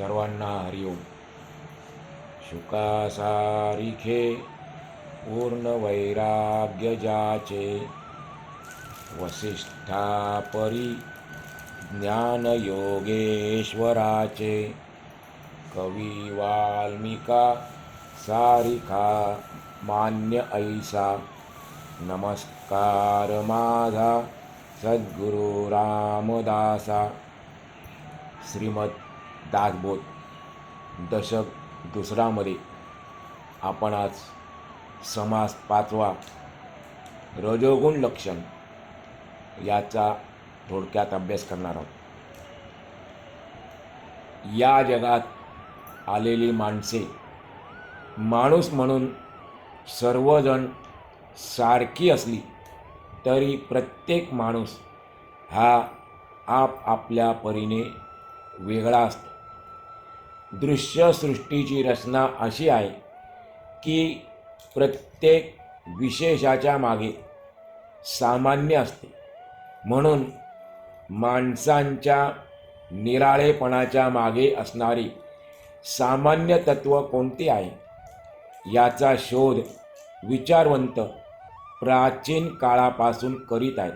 सर्वांना हरिओम शुकासारिखे पूर्ण वैराग्य जाचे वसिष्ठापरी ज्ञानयोगेश्वराचे कवी वाल्मिका सारिखा मान्य ऐसा. नमस्कार माझा सद्गुरु रामदासा. श्रीमद दासबोध दशक दुसरामध्ये आपण आज समास पाचवा रजोगुण लक्षण याचा थोडक्यात अभ्यास करणार आहोत. या जगात आलेली माणसे माणूस म्हणून सर्वजण सारखी असली तरी प्रत्येक माणूस हा आप आपल्या परीने वेगळा असतो. दृश्यसृष्टीची रचना अशी आहे की प्रत्येक विशेषाच्या मागे सामान्य असते. म्हणून माणसांच्या निराळेपणाच्या मागे असणारी सामान्य तत्व कोणती आहे? याचा शोध विचारवंत प्राचीन काळापासून करीत आहेत.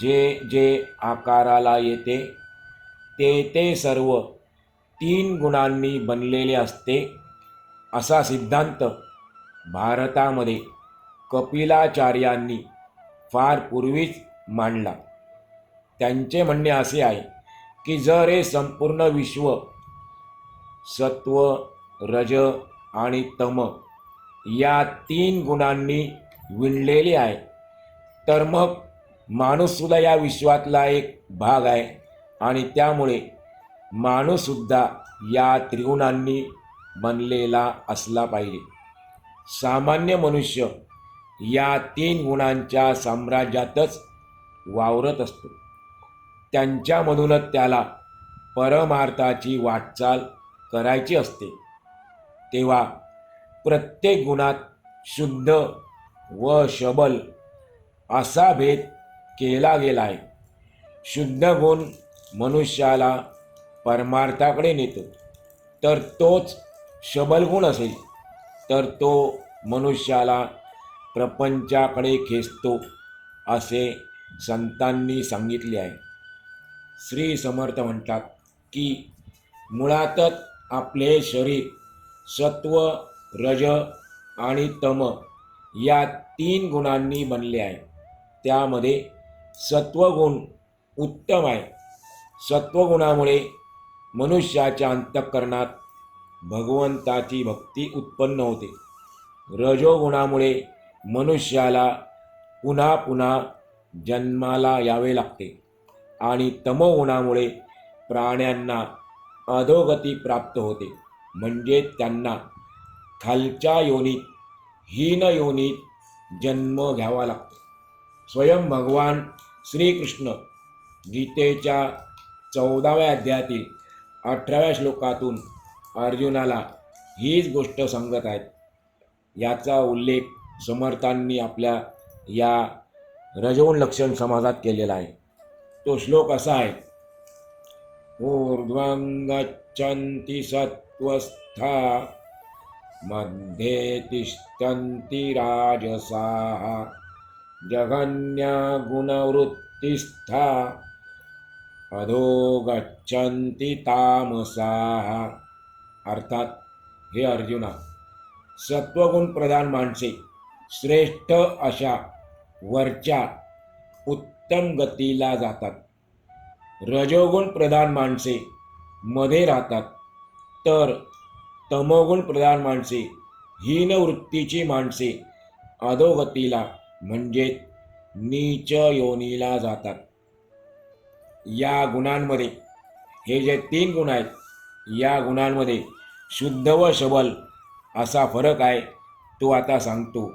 जे जे आकाराला येते ते ते सर्व तीन गुणांनी बनलेले असते असा सिद्धांत भारतामध्ये कपिलाचार्यांनी फार पूर्वीच मांडला. त्यांचे म्हणणे असे आहे की जर हे संपूर्ण विश्व सत्व रज आणि तम या तीन गुणांनी विणलेले आहे तर मग माणूससुद्धा या विश्वातला एक भाग आहे आणि त्यामुळे माणूससुद्धा या त्रिगुणांनी बनलेला असला पाहिजे. सामान्य मनुष्य या तीन गुणांच्या साम्राज्यातच वावरत असतो. त्यांच्यामधूनच त्याला परमार्थाची वाटचाल करायची असते. तेव्हा प्रत्येक गुणात शुद्ध व शबल असा भेद केला गेला आहे. शुद्ध गुण मनुष्याला परमार्थाकडे नेतो. तर तोच शबल गुण असेल. तर तो मनुष्याला प्रपंचाकडे खेचतो असे संतांनी सांगितले आहे. श्री समर्थ म्हणतात की मुळातच आपले शरीर सत्व रज आणि तम या तीन गुणांनी बनले आहे. त्यामध्ये सत्वगुण उत्तम आहे. सत्वगुणामुळे मनुष्याच्या अंतःकरणात भगवंताची भक्ती उत्पन्न होते. रजोगुणामुळे मनुष्याला पुन्हा पुन्हा जन्माला यावे लागते आणि तमोगुणामुळे प्राण्यांना अधोगती प्राप्त होते. म्हणजे त्यांना खालच्या योनीत हीन योनीत जन्म घ्यावा लागतो. स्वयं भगवान श्रीकृष्ण गीतेच्या चौदाव्या अध्यायातील अठराव्या श्लोकातून अर्जुनाला हीच गोष्ट सांगत आहेत. याचा उल्लेख समर्थांनी आपल्या या रजवून लक्षण समाजात केलेला आहे. तो श्लोक असा आहे. ऊर्ध्वं गच्छन्ति सत्त्वस्था मध्ये तिष्ठन्ति राजसाः जघन्यगुणवृत्तिस्था अधो गच्छन्ति तामसाः। अर्थात हे अर्जुना सत्वगुण प्रधान माणसे श्रेष्ठ अशा वरच्या उत्तम गतीला जातात. रजोगुण प्रधान माणसे मध्ये राहतात तर तमोगुण प्रधान माणसे हीन वृत्तीची माणसे अधोगतीला म्हणजे नीच योनीला जातात. या गुणांमध्ये हे जे तीन गुण आहेत या गुणांमध्ये शुद्ध व शबल असा फरक आहे तो आता सांगतो.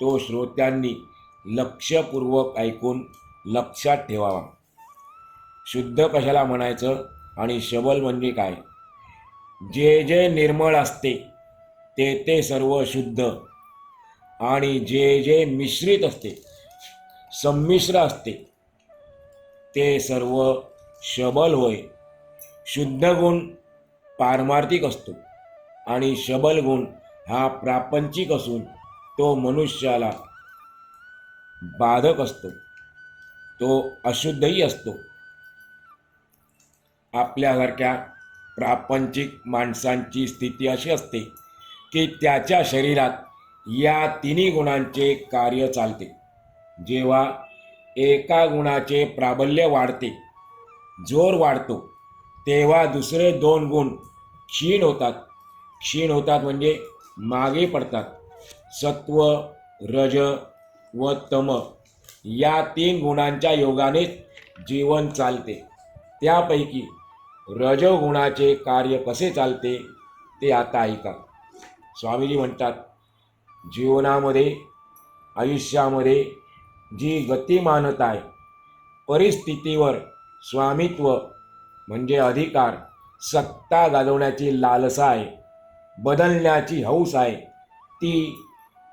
तो श्रोत्यांनी लक्षपूर्वक ऐकून लक्षात ठेवावा. शुद्ध कशाला म्हणायचं आणि शबल म्हणजे काय? जे जे निर्मळ असते ते ते सर्व शुद्ध आणि जे जे मिश्रित असते संमिश्र असते ते सर्व शबल होय. शुद्ध गुण पारमार्थिक असतो आणि शबल गुण हा प्रापंचिक असून तो मनुष्याला बाधक असतो. तो अशुद्धही असतो. आपल्यासारख्या प्रापंचिक माणसांची स्थिती अशी असते की त्याच्या शरीरात या तिन्ही गुणांचे कार्य चालते. जेव्हा एका गुणाचे प्राबल्य वाढते. जोर वाढतो. तेव्हा दुसरे दोन गुण क्षीण होतात. क्षीण होतात म्हणजे मागे पडतात. सत्व रज व तम या तीन गुणांच्या योगानेच जीवन चालते. त्यापैकी रजगुणाचे कार्य कसे चालते ते आता ऐका. स्वामीजी म्हणतात जीवनामध्ये आयुष्यामध्ये जी गतिमानता आहे परिस्थितीवर स्वामित्व म्हणजे अधिकार सत्ता गाजवण्याची लालसा आहे बदलण्याची हौस आहे ती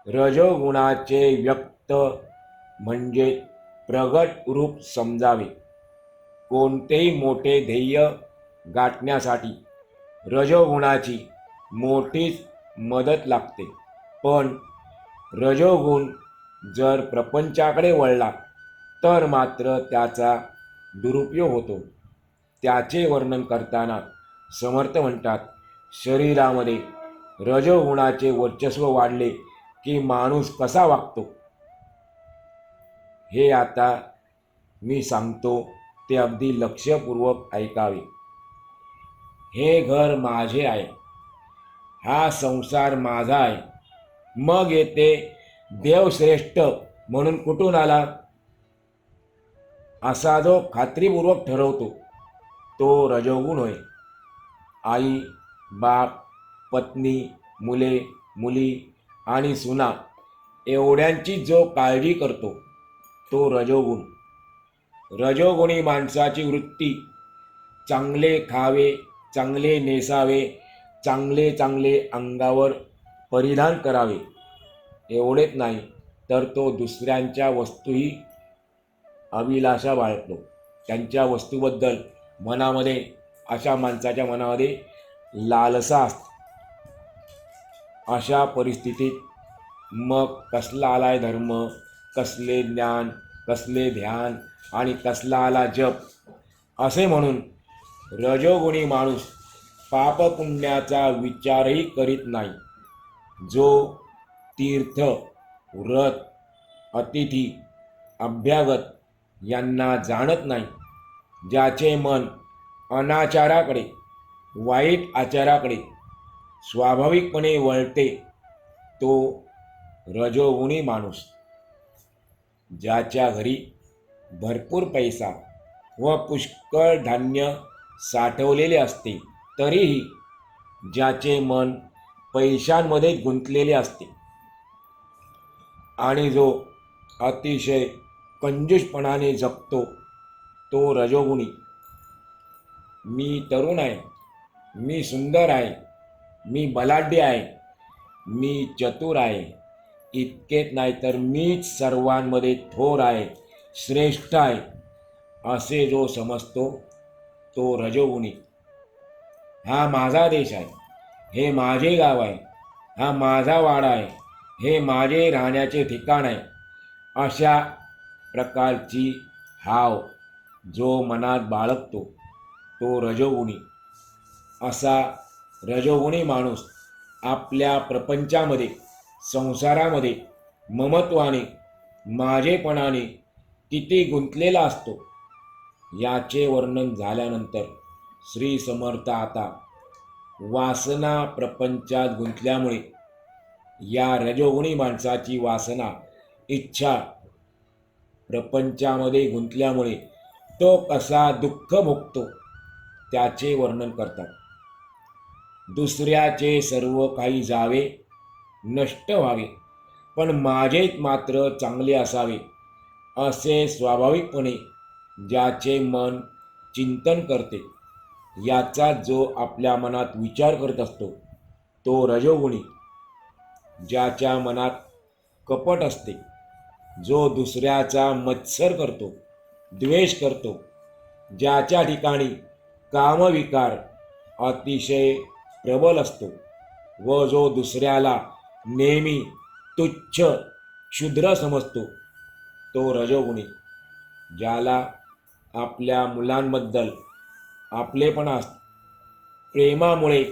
रजोगुणाचे व्यक्त म्हणजे प्रगट रूप समजावे. कोणतेही मोठे ध्येय गाठण्यासाठी रजोगुणाची मोठीच मदत लागते. पण रजोगुण जर प्रपंचाकडे वळला तर मात्र त्याचा दुरुपयोग होतो. त्याचे वर्णन करताना समर्थ म्हणतात शरीरामध्ये रजगुणाचे वर्चस्व वाढले की माणूस कसा वागतो? हे आता मी सांगतो ते अगदी लक्षपूर्वक ऐकावे. हे घर माझे आहे. हा संसार माझा आहे. मग येते देवश्रेष्ठ म्हणून कुठून आला? असा जो खात्रीपूर्वक ठरवतो तो रजोगुण होय. आई बाप पत्नी मुले मुली आणि सुना एवढ्यांची जो काळजी करतो तो रजोगुण. रजोगुणी माणसाची वृत्ती चांगले खावे चांगले नेसावे चांगले चांगले अंगावर परिधान करावे. एवढेच नाही तर तो दुसऱ्यांच्या वस्तूही अभिलाषा बाळगतो. त्यांच्या वस्तूबद्दल मनामध्ये अशा माणसाच्या मनामध्ये लालसा असते. अशा परिस्थितीत मग कसला आलाय धर्म कसले ज्ञान कसले ध्यान आणि कसला आला जप? असे म्हणून रजोगुणी माणूस पापपुण्याचा विचारही करीत नाही. जो तीर्थ व्रत अतिथी अभ्यागत यांना जाणत नाही ज्याचे मन अनाचाराकडे वाईट आचाराकडे स्वाभाविकपणे वळते तो रजोगुणी माणूस ज्याच्या घरी भरपूर पैसा व पुष्कळ धान्य साठवलेले असते तरीही ज्याचे मन पैशांमध्ये गुंतलेले असते. आणि जो अतिशय कंजूषपणाने जगतो तो रजोगुणी. मी तरुण आहे मी सुंदर आहे मी बलाढ्य आहे मी चतुर आहे. इतकेच नाही तर मीच सर्वांमध्ये थोर आहे श्रेष्ठ आहे असे जो समजतो तो रजोगुणी. हा माझा देश आहे हे माझे गाव आहे हा माझा वाडा आहे. हे माझे राहण्याचे ठिकाण आहे. अशा प्रकारची हाव जो मनात बाळगतो तो रजोगुणी. असा रजोगुणी माणूस आपल्या प्रपंचामध्ये संसारामध्ये ममत्वाने माझेपणाने किती गुंतलेला असतो. याचे वर्णन झाल्यानंतर श्री समर्थ आता वासना प्रपंचात गुंतल्यामुळे या रजोगुणी माणसाची वासना इच्छा प्रपंचामध्ये गुंतल्यामुळे तो कसा दुःख भोगतो त्याचे वर्णन करतात. दुसऱ्याचे सर्व काही जावे नष्ट व्हावे पण माझेच मात्र चांगले असावे असे स्वाभाविकपणे ज्याचे मन चिंतन करते याचा जो आपल्या मनात विचार करत असतो तो रजोगुणी ज्याच्या मनात कपट असते जो दुसऱ्याचा मत्सर करतो द्वेष करतो ज्याच्या ठिकाणी कामविकार अतिशय प्रबल असतो व जो दुसऱ्याला नेहमी तुच्छ क्षुद्र समजतो तो रजोगुणी ज्याला आपल्या मुलांबद्दल आपलेपणा असतो प्रेमामुळे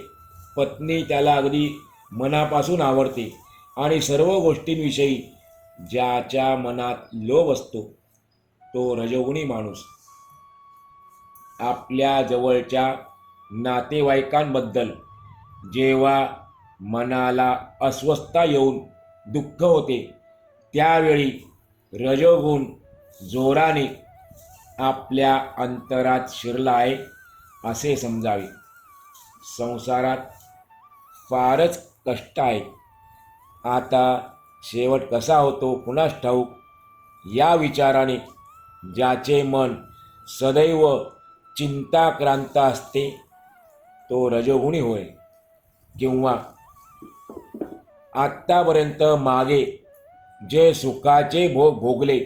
पत्नी त्याला अगदी मनापासून आवडते आणि सर्व गोष्टींविषयी ज्याच्या मनात लोभ असतो तो रजोगुणी माणूस. आपल्या जवळच्या नातेवाईकांबद्दल जेव्हा मनाला अस्वस्थता येऊन दुःख होते त्यावेळी रजोगुण जोराने आपल्या अंतरात शिरला आहे असे समजावे. संसारात फारच कष्ट आहे. आता शेवट कसा होतो कुणास ठाऊक? या विचाराने ज्याचे मन सदैव चिंताक्रांत असते तो रजोगुणी होय. किंवा आत्तापर्यंत मागे जे सुखाचे भोग भोगले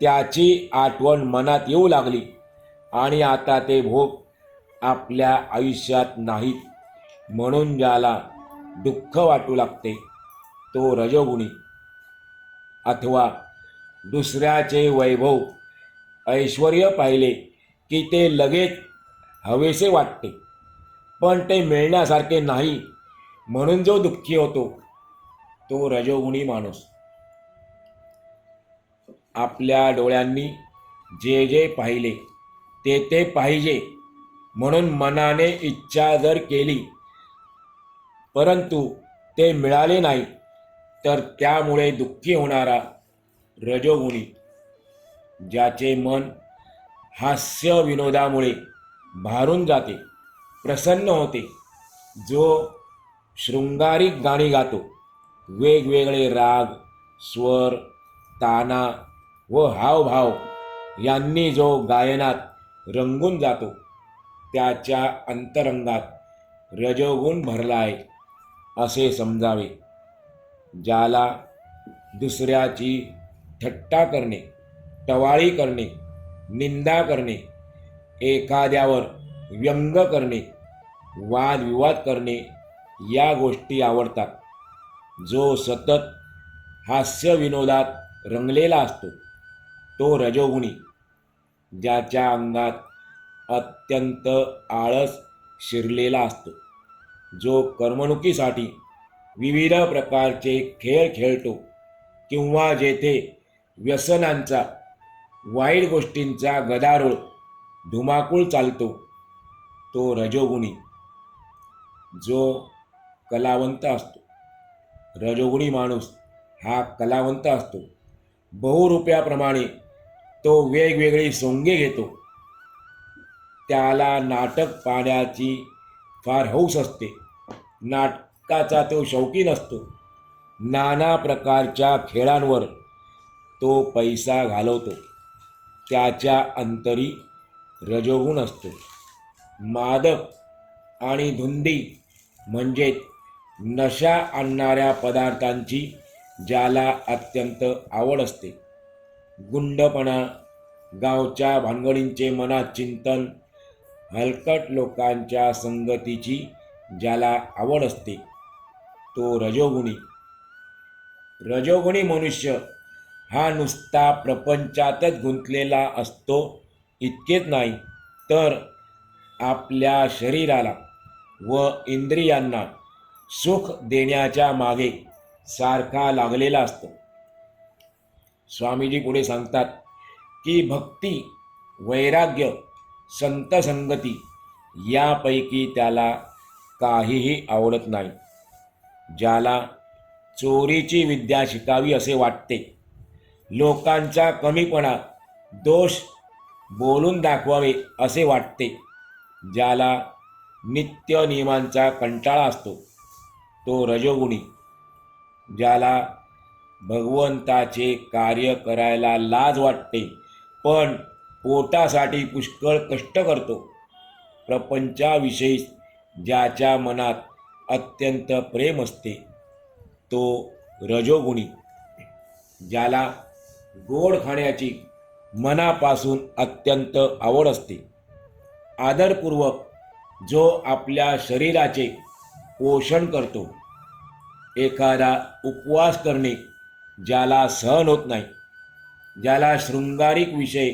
त्याची आठवण मनात येऊ लागली आणि आता ते भोग आपल्या आयुष्यात नाहीत म्हणून ज्याला दुःख वाटू लागते. तो रजोगुणी. अथवा दुसऱ्याचे वैभव ऐश्वर पाहिले की ते लगेच हवेसे वाटते. पण ते मिळण्यासारखे नाही म्हणून जो दुःखी होतो तो रजोगुणी माणूस. आपल्या डोळ्यांनी जे जे पाहिले ते ते पाहिजे म्हणून मनाने इच्छा जर केली परंतु ते मिळाले नाही तर त्यामुळे दुःखी होणारा रजोगुणी ज्याचे मन हास्य विनोदामुळे भारून जाते प्रसन्न होते जो शृंगारिक गाणी गातो वेगवेगळे राग स्वर ताना व हावभाव यांनी जो गायनात रंगून जातो त्याच्या अंतरंगात रजोगुण भरला आहे. असे समजावे. ज्याला दुसऱ्याची थट्टा करणे टवाळी करणे निंदा करणे एखाद्यावर व्यंग करणे वादविवाद करणे या गोष्टी आवडतात. जो सतत हास्य विनोदात रंगलेला असतो तो रजोगुणी ज्याच्या अंगात अत्यंत आळस शिरलेला असतो. जो करमणुकीसाठी विविध प्रकारचे खेळ खेळतो किंवा जेथे व्यसनांचा वाईट गोष्टींचा गदारोळ धुमाकूळ चालतो तो रजोगुणी जो कलावंत असतो. रजोगुणी माणूस हा कलावंत असतो. बहुरुपयाप्रमाणे तो वेगवेगळी सोंगे घेतो. त्याला नाटक पाहण्याची फार हौस असते. नाटकाचा तो शौकीन असतो. नाना प्रकारच्या खेळांवर तो पैसा घालवतो. त्याच्या अंतरी रजोगुण असतो. मादक आणि धुंदी म्हणजेच नशा आणणाऱ्या पदार्थांची ज्याला अत्यंत आवड असते. गुंडपणा गावच्या भानगडींचे मनात चिंतन हलकट लोकांच्या संगतीची ज्याला आवड असते तो रजोगुणी. रजोगुणी मनुष्य हा नुसता प्रपंचातच गुंतलेला असतो इतकेच नाही तर आपल्या शरीराला व इंद्रियांना सुख देण्याच्या मागे सारखा लागलेला असतो. स्वामीजी पुढे सांगतात की भक्ती वैराग्य संतसंगती यापैकी त्याला काहीही आवडत नाही. ज्याला चोरीची विद्या शिकावी असे वाटते. लोकांचा कमीपणा दोष बोलून दाखवावे असे वाटते. ज्याला नित्य नियमांचा कंटाळा असतो तो रजोगुणी. ज्याला भगवंताचे कार्य करायला लाज वाटते पण पोटासाठी पुष्कळ कष्ट करतो. प्रपंचाविषयी ज्याच्या मनात अत्यंत प्रेम असते तो रजोगुणी ज्याला गोड खाण्याची मनापासून अत्यंत आवड असते. आदरपूर्वक जो आपल्या शरीराचे पोषण करतो एखादा उपवास करणे ज्याला सहन होत नाही ज्याला शृंगारिक विषय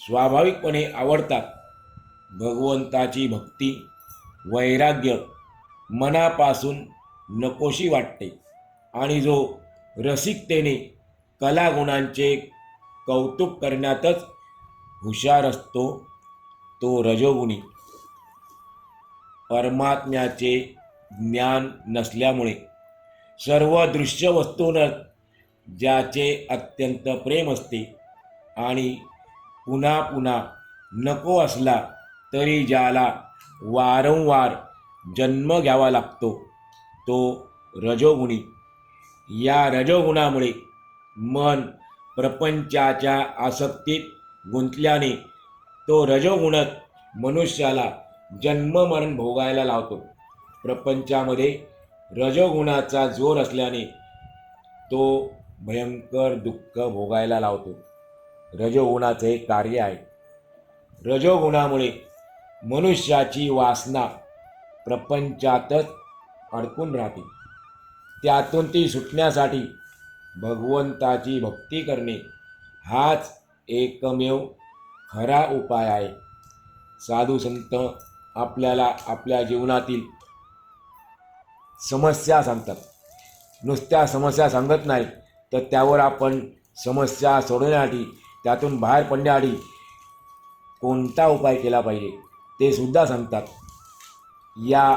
स्वाभाविकपणे आवडतात भगवंताची भक्ती वैराग्य मनापासून नकोशी वाटते. आणि जो रसिकतेने कलागुणांचे कौतुक करण्यातच हुशार असतो तो रजोगुणी. परमात्म्याचे ज्ञान नसल्यामुळे सर्व दृश्य वस्तूंवर ज्याचे अत्यंत प्रेम असते आणि पुन्हा पुन्हा नको असला तरी ज्याला वारंवार जन्म घ्यावा लागतो. तो रजोगुणी. या रजोगुणामुळे मन प्रपंचाच्या आसक्तीत गुंतल्याने तो रजोगुणच मनुष्याला जन्ममरण भोगायला लावतो. प्रपंचामध्ये रजोगुणाचा जोर असल्याने तो भयंकर दुःख भोगायला लावतो. रजोगुणाचे एक कार्य आहे. रजोगुणामुळे मनुष्याची वासना प्रपंचातच अडकून राहते. त्यातून ती सुटण्यासाठी भगवंताची भक्ती करणे हाच एकमेव खरा उपाय आहे. साधू संत आपल्याला आपल्या जीवनातील समस्या सांगतात. नुसत्या समस्या सांगत नाही तर त्यावर आपण समस्या सोडवण्यासाठी त्यातून बाहेर पडण्यासाठी कोणता उपाय केला पाहिजे? ते सुद्धा सांगतात. या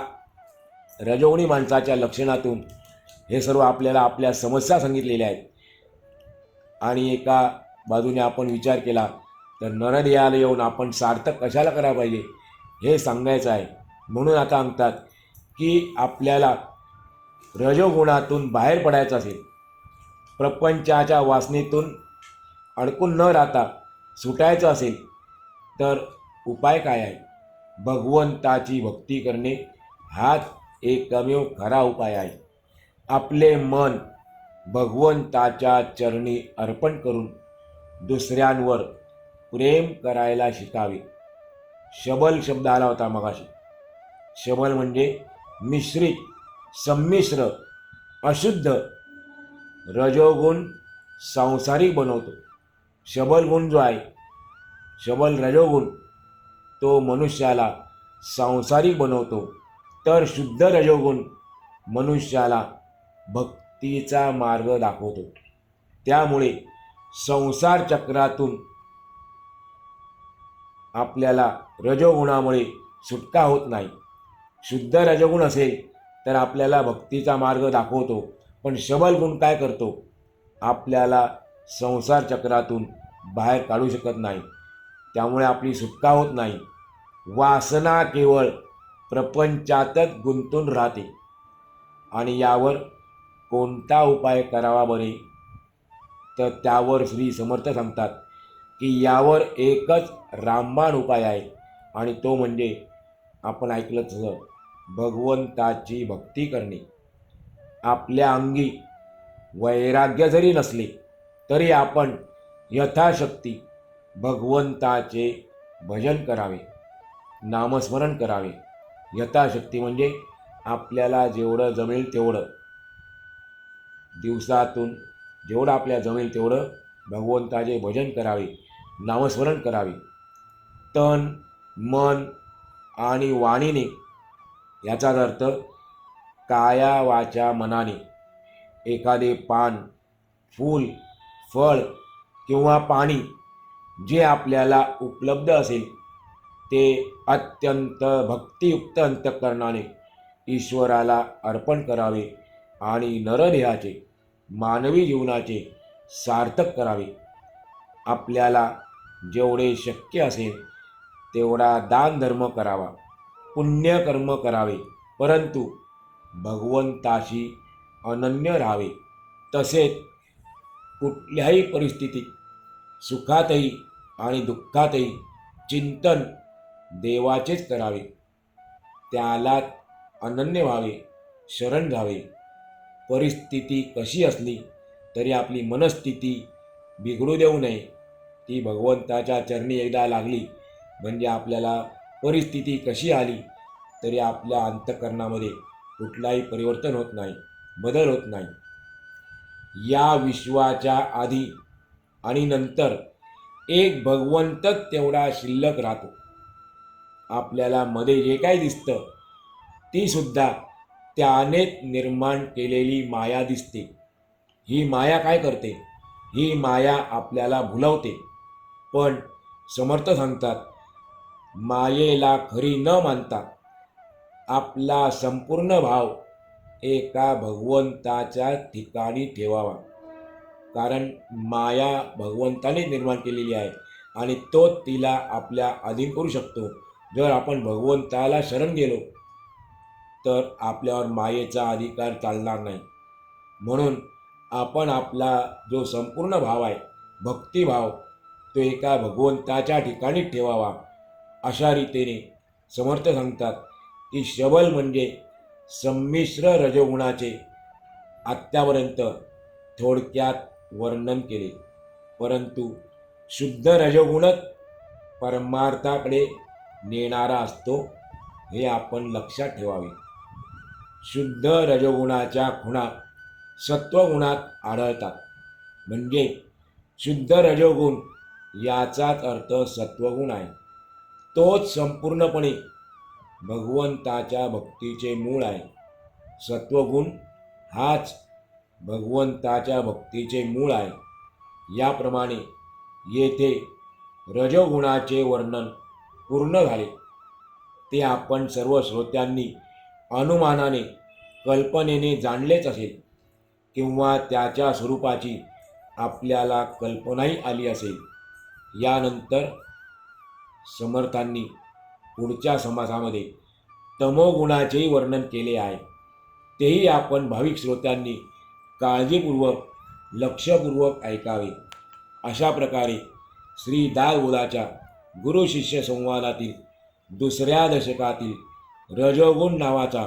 रजोगुणी माणसाच्या लक्षणातून हे सर्व आपल्याला आपल्या समस्या सांगितलेल्या आहेत. आणि एका बाजूने आपण विचार केला तर नरदेहाला येऊन आपण सार्थक कशाला करायला पाहिजे हे सांगायचं आहे. म्हणून आता सांगतात की आपल्याला रजोगुणातून बाहेर पडायचं असेल प्रपंचाच्या वासनेतून अडकून न राहता सुटायचं असेल तर उपाय काय आहे? भगवंताची भक्ती करणे हाच एकमेव खरा उपाय आहे. आपले मन भगवंताच्या चरणी अर्पण करून दुसऱ्यांवर प्रेम करायला शिकावे. शबल शब्द आला होता मगाशी. शबल म्हणजे मिश्रित संमिश्र अशुद्ध रजोगुण सांसारिक बनवतो. शबल गुण जो आहे शबल रजोगुण तो मनुष्याला सांसारिक बनवतो. तर शुद्ध रजोगुण मनुष्याला भक्तीचा मार्ग दाखवतो. त्यामुळे संसार चक्रातून आपल्याला रजोगुणामुळे सुटका होत नाही. शुद्ध रजोगुण असेल तर आपल्याला भक्तीचा मार्ग दाखवतो. पण शबल गुण काय करतो? आपल्याला संसार चक्रातून बाहेर काढू शकत नाही. त्यामुळे आपली सुटका होत नाही. वासना केवळ प्रपंचातच गुंतून राहते. आणि यावर कोणता उपाय करावा बरे? तर त्यावर श्री समर्थ सांगतात की यावर एकच रामबाण उपाय आहे. आणि तो म्हणजे आपण ऐकलं तसं भगवंताची भक्ती करणे. आपल्या अंगी वैराग्य जरी नसले तरी आपण यथाशक्ती भगवंताचे भजन करावे नामस्मरण करावे. यथाशक्ती म्हणजे आपल्याला जेवढं जमेल तेवढं. दिवसातून जेवढं आपल्या जमेल तेवढं भगवंताचे भजन करावे नामस्मरण करावे. तन मन आणि वाणीने याचा अर्थ काया वाचा मनाने. एखादे पान फूल फळ किंवा पाणी जे आपल्याला उपलब्ध असेल ते अत्यंत भक्तियुक्त अंतःकरणाने ईश्वराला अर्पण करावे आणि नरदेहाचे मानवी जीवनाचे सार्थक करावे. आपल्याला जेवढे शक्य असेल तेवढा दानधर्म करावा पुण्यकर्म करावे परंतु भगवंताशी अनन्य राहावे. तसेच कुठल्याही परिस्थितीत सुखातही आणि दुःखातही चिंतन देवाचेच करावे. त्याला अनन्य व्हावे शरण जावे परिस्थिती कशी असली तरी आपली मनस्थिती बिघडू देऊ नये. ती भगवंताच्या चरणी एकदा लागली म्हणजे आपल्याला परिस्थिती कशी आली तरी आपल्या अंतकरणामध्ये कुठलाही परिवर्तन होत नाही बदल होत नाही. या विश्वाच्या आधी आणि नंतर एक भगवंतच तेवढा शिल्लक राहतो. आपल्याला मध्ये जे काही दिसतं ती सुद्धा त्यानेच निर्माण केलेली माया दिसते. ही माया काय करते? ही माया आपल्याला भुलवते. पण समर्थ सांगतात मायेला खरी न मानता आपला संपूर्ण भाव एका भगवंताच्या ठिकाणी ठेवावा. कारण माया भगवंताने निर्माण केलेली आहे आणि तो तिला आपल्या अधीन करू शकतो. जर आपण भगवंताला शरण गेलो तर आपल्यावर मायेचा अधिकार चालणार नाही. म्हणून आपण आपला जो संपूर्ण भाव आहे भक्तिभाव तो एका भगवंताच्या ठिकाणी ठेवावा. अशा रीतीने समर्थ सांगतात की शबल म्हणजे संमिश्र रजगुणाचे आत्तापर्यंत थोडक्यात वर्णन केले. परंतु शुद्ध रजगुणच परमार्थाकडे नेणारा असतो हे आपण लक्षात ठेवावे. शुद्ध रजगुणाच्या खुणा सत्वगुणात आढळतात. म्हणजे शुद्ध रजोगुण याचाच अर्थ सत्वगुण आहे. तोच संपूर्णपणे भगवंताच्या भक्तीचे मूळ आहे. सत्वगुण हाच भगवंताच्या भक्तीचे मूळ आहे. याप्रमाणे येथे रजोगुणाचे वर्णन पूर्ण झाले. ते आपण सर्व श्रोत्यांनी अनुमानाने कल्पनेने जाणलेच असेल किंवा त्याच्या स्वरूपाची आपल्याला कल्पनाही आली असेल. यानंतर समर्थांनी पुढच्या समासामध्ये तमोगुणाचेही वर्णन केले आहे. तेही आपण भाविक श्रोत्यांनी काळजीपूर्वक लक्षपूर्वक ऐकावे. अशा प्रकारे श्री दासबोधाच्या गुरु शिष्य संवादातील दुसऱ्या दशकातील रजोगुण नावाचा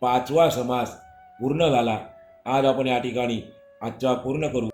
पाचवा समास पूर्ण झाला. आज आपण या ठिकाणी आजचा पूर्ण करू.